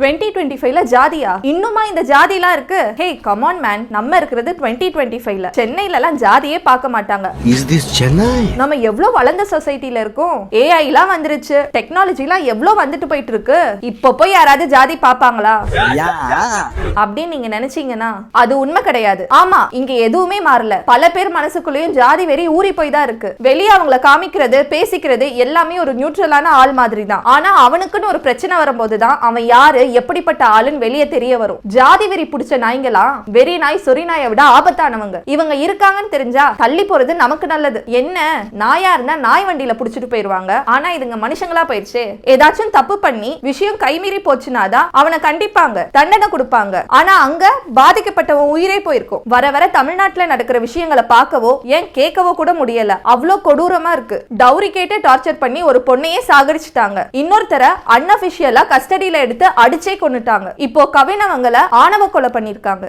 Twenty twenty ஃபைவ்ல ஜாதியா? இன்னுமா இந்த ஜாதிலாம் இருக்கு? ஹே கமான் மேன் நம்ம இருக்கிறது டுவெண்ட்டி டுவெண்ட்டி ஃபைவ்ல சென்னையில எல்லாம் ஜாதியே பார்க்க மாட்டாங்க. Is this Chennai? நம்ம எவ்வளவு வளர்ந்த சொசைட்டில இருக்கோம்? ஏஐ எல்லாம் வந்துருச்சு. டெக்னாலஜி எல்லாம் எவ்வளவு வந்துட்டு போயிட்டு இருக்கு இப்போ போய் யாராவது ஜாதி பாப்பாங்களா. அப்படின்னு நீங்க நினைச்சீங்கன்னா அது உண்மை கிடையாது. ஆமா இங்க எதுவுமே மாறல. பல பேர் மனசுக்குள்ளேயும் ஜாதி வெறி ஊறி போய் தான் இருக்கு. வெளியே அவங்கள காமிக்கிறது பேசிக்கிறது எல்லாமே ஒரு நியூட்ரலான ஆள் மாதிரி தான் ஆனா அவனுக்குன்னு ஒரு பிரச்சனை வரும்போது தான் அவன் யாரு எப்படிப்பட்ட ஆளுன்னு வெளியே தெரிய வரும். ஜாதி வெறி பிடிச்ச நாய்ங்களாம் வெறி நாய் சொறி நாயை விட ஆபத்தானவங்க. இவங்க இருக்காங்கன்னு தெரிஞ்சா தள்ளி போறது நமக்கு நல்லது. என்ன? நாயா இருந்தா நாய் வண்டியில புடிச்சிட்டு போயிருவாங்க. ஆனா இதுங்க மனுஷங்களா போயிருச்சு. ஏதாச்சும் தப்பு பண்ணி விஷயம் கைமீறி போச்சுனாதான் அவனை கண்டிப்பாங்க தண்டனை கொடுப்பாங்க. ஆனா அங்க பாதிக்கப்பட்டவன் உயிரே போயிருக்கும். வர வர தமிழ்நாட்டுல நடக்கிற விஷயங்களை பார்க்கவோ ஏன் கேட்கவோ கூட முடியல. அவ்வளோ கொடூரமா இருக்கு. டவுரி கேட்டு டார்ச்சர் பண்ணி ஒரு பொண்ணையே சாகடிச்சிட்டாங்க. இன்னொருத்தர அன்அபிஷியலா கஸ்டடியில எடுத்து அடி அடிச்சே கொண்டுட்டாங்க இப்போ கவின் அவங்கள ஆணவ கொலை பண்ணிருக்காங்க.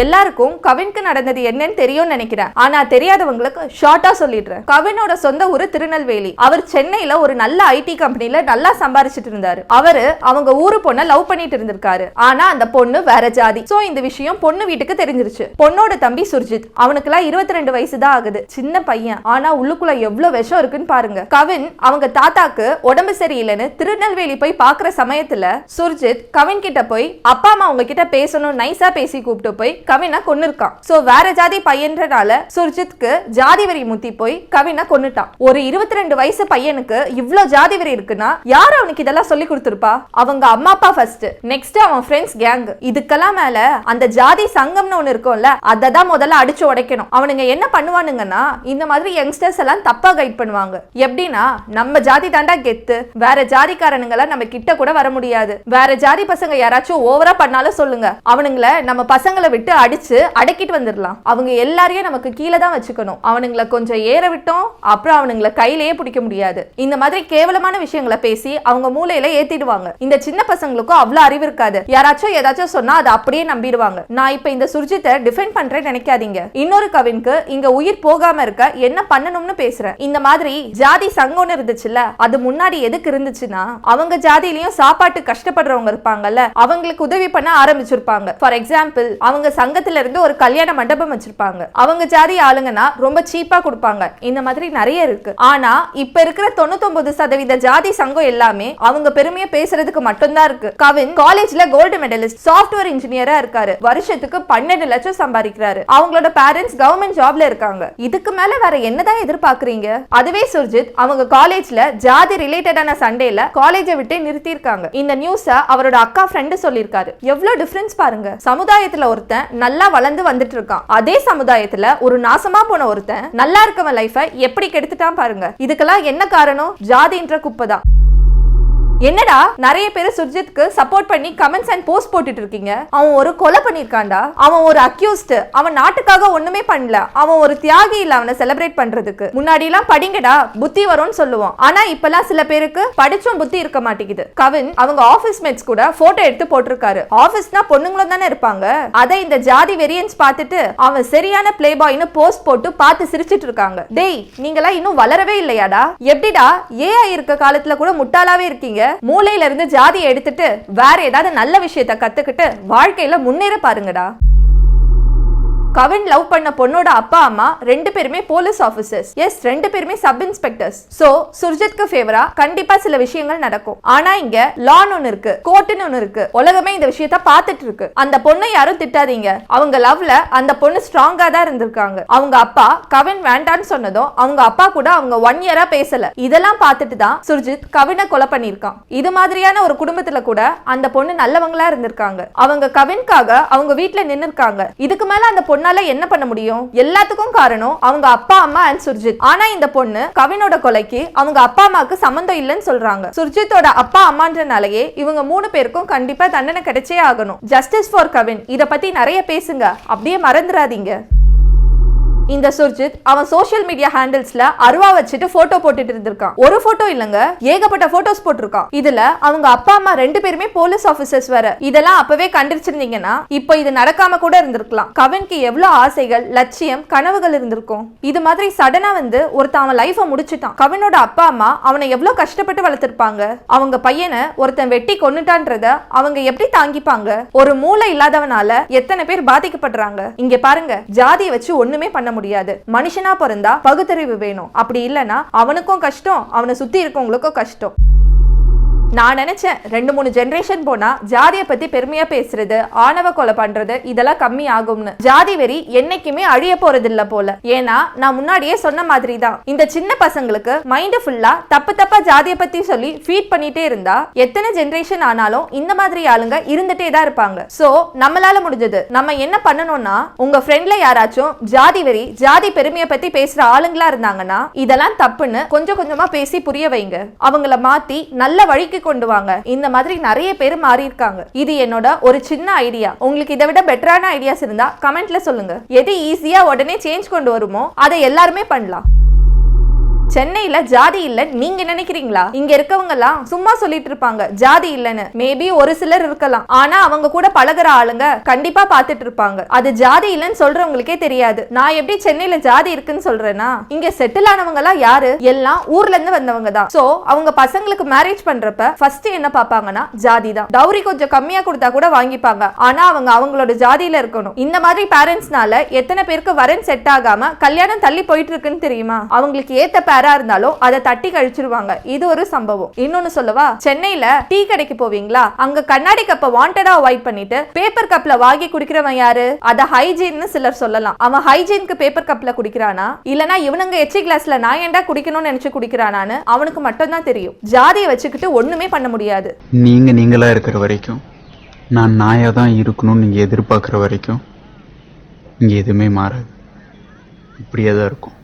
எல்லாருக்கும் கவின்க்கு நடந்தது என்னன்னு தெரியும்னு நினைக்கிறேன். ஆனா தெரியாதவங்களுக்கு ஷார்ட்டா சொல்லிடுறேன். கவினோட சொந்த ஊரு திருநெல்வேலி. அவர் சென்னையில ஒரு நல்ல ஐடி கம்பெனில நல்லா சம்பாரிச்சிட்டு இருந்தாரு. அவரு அவங்க ஊரு பொண்ண லவ் பண்ணிட்டு இருந்திருக்காரு. ஆனா அந்த பொண்ணு வேற ஜாதி. சோ இந்த விஷயம் பொண்ணு வீட்டுக்கு தெரிஞ்சிருச்சு. பொண்ணோட தம்பி சுர்ஜித். அவனுக்குலாம் இருபத்தி ரெண்டு வயசு தான் ஆகுது. சின்ன பையன். ஆனா உள்ளுக்குள்ள எவ்வளவு விஷம் இருக்குன்னு பாருங்க. கவின் அவங்க தாத்தாக்கு உடம்பு சரியில்லைன்னு திருநெல்வேலி போய் பாக்குற சமயத்துல சுர்ஜித் கவின் கிட்ட போய் அப்பா அம்மா அவங்க கிட்ட பேசணும் நைஸா பேசி கூப்பிட்டு போய் கவினை கொன்னிருக்கான். சோ வேற ஜாதி பையன்றனால சுர்ஜித்க்கு ஜாதி வெறி முத்தி போய் கவினை கொன்னுட்டான். ஒரு இருபத்தி ரெண்டு வயசு பையனுக்கு இவ்ளோ ஜாதி வெறி இருக்குன்னா யார் அவனுக்கு இதெல்லாம் சொல்லி கொடுத்துருப்பா? அவங்க அம்மா அப்பா ஃபர்ஸ்ட் நெக்ஸ்ட் அவன் ஃப்ரெண்ட்ஸ் கேங் இதுக்கெல்லாம் மேல அந்த ஜாதி சங்கம்னு ஒண்ணு இருக்கும்ல அதை தான் முதல்ல அடிச்சு உடைக்கணும். அவனுங்க என்ன பண்ணுவானுங்கன்னா இந்த மாதிரி யங்ஸ்டர்ஸ் எல்லாம் தப்பா கைட் பண்ணுவாங்க. எப்படின்னா நம்ம ஜாதி தாண்டா கெத்து. வேற ஜாதிக்காரனுங்களை நம்ம கிட்ட கூட வர முடியாது. வேற ஜாதி பசங்க யாராச்சும் ஓவரா பண்ணாலும் சொல்லுங்க. அவனுங்கள நம்ம பசங்களை விட்டு அடிச்சு அடக்கிட்டு வந்துடலாம். அவங்க எல்லாரையும் நமக்கு கீழே தான் வச்சுக்கணும். அவனுங்களை கொஞ்சம் ஏற விட்டோம் அப்புறம் அவனுங்களை கையிலேயே பிடிக்க முடியாது. இந்த மாதிரி கேவலமான விஷயங்களை பேசி அவங்க மூளையில ஏத்திடுவாங்க. இந்த சின்ன பசங்களுக்கும் அவ்வளவு அறிவு இருக்காது. யாராச்சும் ஏதாச்சும் சொன்னா அதை அப்படியே நம்பிடுவாங்க. நான் இப்ப இந்த சுர்ஜித்தை டிஃபெண்ட் பண்றேன்னு நினைக்காதீங்க. இன்னொரு கவின்க்கு இங்க உயிர் போகாம இருக்க என்ன பண்ணணும்னு பேசுறேன். இந்த மாதிரி ஜாதி சங்கம்னு இருந்துச்சுல்ல அது முன்னாடி எதுக்கு இருந்துச்சுன்னா அவங்க ஜாதியிலயும் சாப்பாட்டு கஷ்டப்படுறவங்க இருப்பாங்கல்ல அவங்களுக்கு உதவி பண்ண ஆரம்பிச்சிருப்பாங்க. ஃபார் எக்ஸாம்பிள் அவங்க சங்கத்துல இருந்து ஒரு கல்யாண மண்டபம் வச்சிருப்பாங்க. அவங்க ஜாதி ஆளுங்கன்னா ரொம்ப சீப்பா கொடுப்பாங்க. இந்த மாதிரி நிறைய இருக்கு. ஆனா இப்ப இருக்கிற தொண்ணூத்தொன்பது சதவீத ஜாதி சங்கம் எல்லாமே அவங்க பெருமையை பேசுறதுக்கு மட்டும்தான் இருக்கு. கவின் காலேஜ்ல கோல்டு மெடலிஸ்ட் சாஃப்ட்வேர் இன்ஜினியரா இருக்காரு. வருஷத்துக்கு பன்னெண்டு லட்சம் சம்பாதிக்கிறாரு. அவங்களோட பேரண்ட்ஸ் கவர்மெண்ட் ஜாப்ல இருக்காங்க. இதுக்கு மேல வேற என்னதான் எதிர்பார்க்கறீங்க? அதுவே சுர்ஜித் அவங்க காலேஜ்ல ஜாதி ரிலேட்டடான சண்டேல காலேஜை விட்டு நிறுத்தியிருக்காங்க. இந்த நியூஸ அவரோட அக்கா ஃப்ரெண்டு சொல்லியிருக்காரு. எவ்வளவு டிஃபரன்ஸ் பாருங்க. சமுதாயத்துல ஒருத்தன் நல்லா வளர்ந்து வந்துட்டு இருக்கான் அதே சமுதாயத்துல ஒரு நாசமா போன ஒருத்தன் நல்லா இருக்கவன் லைஃபை எப்படி கெடுத்துட்டான் பாருங்க. இதுக்கெல்லாம் என்ன காரணம்? ஜாதின்ற குப்பை தான் என்னடா நிறைய பேர் சுர்ஜித்க்கு சப்போர்ட் பண்ணி கமெண்ட்ஸ் அண்ட் போஸ்ட் போட்டுட்டு இருக்கீங்க அவன் ஒரு கொலை பண்ணிருக்கான்டா. அவன் ஒரு அக்யூஸ்ட் அவன் நாட்டுக்காக ஒண்ணுமே பண்ணல. அவன் ஒரு தியாகி இல்ல அவனை செலிப்ரேட் பண்றதுக்கு. முன்னாடி எல்லாம் படிங்கடா புத்தி வரும்னு சொல்லுவோம் ஆனா இப்பெல்லாம் சில பேருக்கு படிச்சும் புத்தி இருக்க மாட்டேங்குது. கவின் அவங்க ஆபீஸ் மேட்ஸ் கூட போட்டோ எடுத்து போட்டிருக்காரு. ஆபீஸ்னா பொண்ணுங்களும் தானே இருப்பாங்க. அதை இந்த ஜாதி வெரியன்ஸ் பார்த்துட்டு அவன் சரியான பிளே பாய்னு போஸ்ட் போட்டு பார்த்து சிரிச்சிட்டு இருக்காங்க. டேய் நீங்களா இன்னும் வளரவே இல்லையாடா? எப்படிடா ஏஐ இருக்க காலத்துல கூட முட்டாளாவே இருக்கீங்க? மூளையில இருந்து ஜாதியை எடுத்துட்டு வேற ஏதாவது நல்ல விஷயத்த கத்துக்கிட்டு வாழ்க்கையில முன்னேற பாருங்கடா. கவின் லவ் பண்ண பொண்ணோட அப்பா அம்மா ரெண்டு பேருமே போலீஸ் ஆபீசர்ஸ் எஸ் ரெண்டு பேருமே சப் இன்ஸ்பெக்டர்ஸ் சோ சுர்ஜித்க்கு ஃபேவரா கண்டிப்பா சில விஷயங்கள் நடக்கும். ஆனா இங்க லான் ஒன்னு இருக்கு கோர்ட்டுன்னு ஒன்னு இருக்கு. உலகமே இந்த விஷயத்த பாத்துட்டு இருக்கு. அந்த பொண்ணை யாரும் திட்டாதீங்க. அவங்க லவ்ல அந்த பொண்ணு ஸ்ட்ராங்கா தான் இருந்திருக்காங்க. அவங்க அப்பா கவின் வேண்டான்னு சொன்னதும் அவங்க அப்பா கூட அவங்க ஒன் இயரா பேசல. இதெல்லாம் பார்த்துட்டு தான் சுர்ஜித் கவினை கொலை பண்ணியிருக்கான். இது மாதிரியான ஒரு குடும்பத்துல கூட அந்த பொண்ணு நல்லவங்களா இருந்திருக்காங்க. அவங்க கவின்காக அவங்க வீட்டுல நின்னு இருக்காங்க இதுக்கு மேல அந்த பொண்ணு பொண்ணால என்ன பண்ண முடியும்? எல்லாத்துக்கும் காரணம் அவங்க அப்பா அம்மா அண்ட் சுர்ஜித். ஆனா இந்த பொண்ணு கவினோட கொலைக்கு அவங்க அப்பா அம்மாக்கு சம்மந்தம் இல்லைன்னு சொல்றாங்க. சுர்ஜித்தோட அப்பா அம்மான்றனாலேயே இவங்க மூணு பேருக்கும் கண்டிப்பா தண்டனை கிடைச்சே ஆகணும். Justice for Kavin. இத பத்தி நிறைய பேசுங்க. அப்படியே மறந்துடாதீங்க. இந்த சுர்ஜித் அவன் சோஷியல் மீடியா ஹேண்டில்ஸ்ல அருவா வச்சுட்டு போட்டோ போட்டுட்டு இருந்திருக்கான். ஒரு போட்டோ இல்லங்க ஏகப்பட்ட போட்டோஸ் போட்டிருக்கான். இதுல அவங்க அப்பா அம்மா ரெண்டு பேருமே போலீஸ் ஆபீசர்ஸ் வேற. இதெல்லாம் அப்பவே கண்டிச்சிருந்தீங்கன்னா இப்போ இது நடக்காம கூட இருந்திருக்கலாம். கவின்க்கு எவ்வளவு ஆசைகள் லட்சியம் கனவுகள் இருந்திருக்கும். இது மாதிரி சடனா வந்து ஒருத்தன் அவன் லைஃப முடிச்சுட்டான். கவினோட அப்பா அம்மா அவனை எவ்வளவு கஷ்டப்பட்டு வளர்த்திருப்பாங்க. அவங்க பையனை ஒருத்தன் வெட்டி கொண்டுட்டான்றத அவங்க எப்படி தாங்கிப்பாங்க? ஒரு மூளை இல்லாதவனால எத்தனை பேர் பாதிக்கப்படுறாங்க? இங்க பாருங்க ஜாதியை வச்சு ஒண்ணுமே பண்ண முடியாது. மனுஷனா பிறந்தா பகுத்தறிவு வேணும். அப்படி இல்லைன்னா அவனுக்கும் கஷ்டம் அவனை சுத்தி இருக்கவங்களுக்கும் கஷ்டம். நான் நினச்சேன் ரெண்டு மூணு ஜென்ரேஷன் போனால் ஜாதியை பற்றி பெருமையாக பேசுறது ஆணவ கொலை பண்ணுறது இதெல்லாம் கம்மி ஆகும்னு. ஜாதி வெறி என்னைக்குமே அழிய போகிறதில்ல இல்ல போல. ஏன்னா நான் முன்னாடியே சொன்ன மாதிரி தான் இந்த சின்ன பசங்களுக்கு மைண்டு ஃபுல்லாக தப்பு தப்பாக ஜாதியை பற்றி சொல்லி ஃபீட் பண்ணிட்டே இருந்தா எத்தனை ஜென்ரேஷன் ஆனாலும் இந்த மாதிரி ஆளுங்க இருந்துட்டே தான் இருப்பாங்க. ஸோ நம்மளால முடிஞ்சது. நம்ம என்ன பண்ணணும்னா உங்க ஃப்ரெண்ட்ல யாராச்சும் ஜாதி வெறி ஜாதி பெருமையை பத்தி பேசுற ஆளுங்களா இருந்தாங்கன்னா இதெல்லாம் தப்புன்னு கொஞ்சம் கொஞ்சமா பேசி புரிய வைங்க. அவங்கள மாத்தி நல்ல வழிக்கு கொண்டு வாங்க. இந்த மாதிரி நிறைய பேர் மாறி இருக்காங்க. இது என்னோட ஒரு சின்ன ஐடியா உங்களுக்கு இதை விட பெட்டரான ஐடியாஸ் இருந்தா கமெண்ட்ல சொல்லுங்க. எது ஈஸியா உடனே சேஞ்ச் கொண்டு வருமோ அதை எல்லாருமே பண்ணலாம். சென்னையில ஜாதி இல்ல நீங்க நினைக்கிறீங்களா? இங்க இருக்கவங்க எல்லாம் சும்மா சொல்லிட்டு இருப்பாங்க ஜாதி இல்லைன்னு. மேபி ஒரு சிலர் இருக்கலாம். ஆனா அவங்க கூட பழகுற ஆளுங்க கண்டிப்பா பாத்துட்டு இருப்பாங்க. அது ஜாதி இல்லைன்னு சொல்றவங்களுக்கே தெரியாது. நான் எப்படி சென்னையில ஜாதி இருக்குன்னு சொல்றேன்னா இங்க செட்டில் ஆனவங்க எல்லாம் யாரு? எல்லாம் ஊர்ல இருந்து வந்தவங்க தான். சோ அவங்க பசங்களுக்கு மேரேஜ் பண்றப்ப ஃபர்ஸ்ட் என்ன பாப்பாங்கன்னா ஜாதி தான். டவுரி கொஞ்சம் கம்மியா கொடுத்தா கூட வாங்கிப்பாங்க. ஆனா அவங்க அவங்களோட ஜாதியில இருக்கணும். இந்த மாதிரி பேரண்ட்ஸ்னால எத்தனை பேருக்கு வரன் செட் ஆகாம கல்யாணம் தள்ளி போயிட்டு இருக்குன்னு தெரியுமா? அவங்களுக்கு ஏத்த யாரா இருந்தாலும் அதை தட்டி கழிச்சிருவாங்க. இது ஒரு சம்பவம். இன்னொன்னு சொல்லவா? சென்னையில டீ கடைக்கு போவீங்களா? அங்க கண்ணாடி கப்பை வாண்டடா அவாய்ட் பண்ணிட்டு பேப்பர் கப்ல வாங்கி குடிக்கிறவன் யாரு? அத ஹைஜீன்னு சிலர் சொல்லலாம். அவன் ஹைஜீனுக்கு பேப்பர் கப்ல குடிக்கிறானா? இல்லனா இவனுங்க எச்சி கிளாஸ்ல நான் ஏன்டா குடிக்கணும்னு நினைச்சு குடிக்கிறானான்னு அவனுக்கு மட்டும் தான் தெரியும். ஜாதியை வச்சுக்கிட்டு ஒண்ணுமே பண்ண முடியாது. நீங்க நீங்களா இருக்கிற வரைக்கும் நான் நாயா தான் இருக்கணும்னு நீங்க எதிர்பார்க்குற வரைக்கும் இங்க எதுவுமே மாறாது. இப்படியே தான் இருக்கும்.